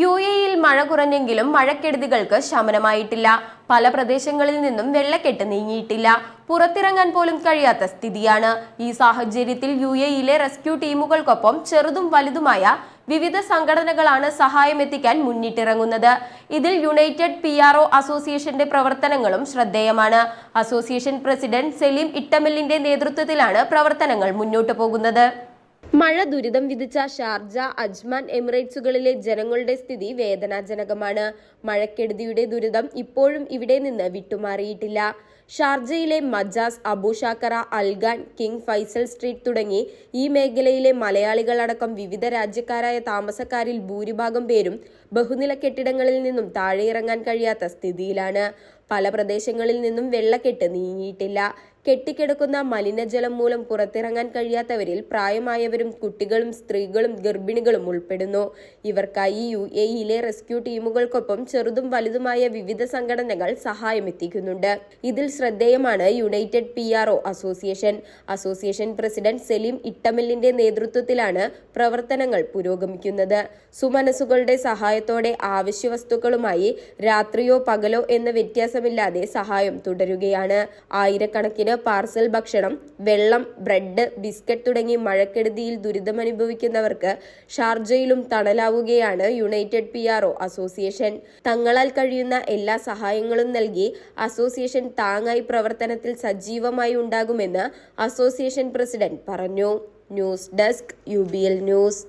U എയിൽ മഴ കുറഞ്ഞെങ്കിലും മഴക്കെടുതികൾക്ക് ശമനമായിട്ടില്ല. പല പ്രദേശങ്ങളിൽ നിന്നും വെള്ളക്കെട്ട് നീങ്ങിയിട്ടില്ല. പുറത്തിറങ്ങാൻ പോലും കഴിയാത്ത സ്ഥിതിയാണ്. ഈ സാഹചര്യത്തിൽ യു എയിലെ റെസ്ക്യൂ ടീമുകൾക്കൊപ്പം ചെറുതും വലുതുമായ വിവിധ സംഘടനകളാണ് സഹായം എത്തിക്കാൻ മുന്നിട്ടിറങ്ങുന്നത്. ഇതിൽ യുണൈറ്റഡ് പി ആർ ഒ അസോസിയേഷന്റെ പ്രവർത്തനങ്ങളും ശ്രദ്ധേയമാണ്. അസോസിയേഷൻ പ്രസിഡന്റ് സെലീം ഇട്ടമെല്ലിന്റെ നേതൃത്വത്തിലാണ് പ്രവർത്തനങ്ങൾ മുന്നോട്ടു പോകുന്നത്. മഴ ദുരിതം വിധിച്ച ഷാർജ അജ്മാൻ എമിറേറ്റ്സുകളിലെ ജനങ്ങളുടെ സ്ഥിതി വേദനാജനകമാണ്. മഴക്കെടുതിയുടെ ദുരിതം ഇപ്പോഴും ഇവിടെ നിന്ന് വിട്ടുമാറിയിട്ടില്ല. ഷാർജയിലെ Majaz Abu Shagara Al Khan King Faisal street തുടങ്ങി ഈ മേഖലയിലെ മലയാളികളടക്കം വിവിധ രാജ്യക്കാരായ താമസക്കാരിൽ ഭൂരിഭാഗം പേരും ബഹുനില കെട്ടിടങ്ങളിൽ നിന്നും താഴെയിറങ്ങാൻ കഴിയാത്ത സ്ഥിതിയിലാണ്. പല പ്രദേശങ്ങളിൽ നിന്നും വെള്ളക്കെട്ട് നീങ്ങിയിട്ടില്ല. കെട്ടിക്കിടക്കുന്ന മലിനജലം മൂലം പുറത്തിറങ്ങാൻ കഴിയാത്തവരിൽ പ്രായമായവരും കുട്ടികളും സ്ത്രീകളും ഗർഭിണികളും ഉൾപ്പെടുന്നു. ഇവർക്കായി യു എയിലെ റെസ്ക്യൂ ടീമുകൾക്കൊപ്പം ചെറുതും വലുതുമായ വിവിധ സംഘടനകൾ സഹായമെത്തിക്കുന്നുണ്ട് ഇതിൽ ശ്രദ്ധേയമാണ് United P R O association. Association president Saleem ഇട്ടമലിന്റെ നേതൃത്വത്തിലാണ് പ്രവർത്തനങ്ങൾ പുരോഗമിക്കുന്നത്. സുമനസുകളുടെ സഹായത്തോടെ ആവശ്യ വസ്തുക്കളുമായി രാത്രിയോ പകലോ എന്ന വ്യത്യാസമില്ലാതെ സഹായം തുടരുകയാണ്. ആയിരക്കണക്കിന് പാർസൽ ഭക്ഷണം വെള്ളം ബ്രെഡ് ബിസ്ക്കറ്റ് തുടങ്ങി മഴക്കെടുതിയിൽ ദുരിതമനുഭവിക്കുന്നവർക്ക് ഷാർജയിലും തണലാവുകയാണ് യുണൈറ്റഡ് പി അസോസിയേഷൻ. തങ്ങളാൽ കഴിയുന്ന എല്ലാ സഹായങ്ങളും നൽകി അസോസിയേഷൻ താങ്ങായി പ്രവർത്തനത്തിൽ സജീവമായി ഉണ്ടാകുമെന്ന് അസോസിയേഷൻ പ്രസിഡന്റ് പറഞ്ഞു. News desk U news.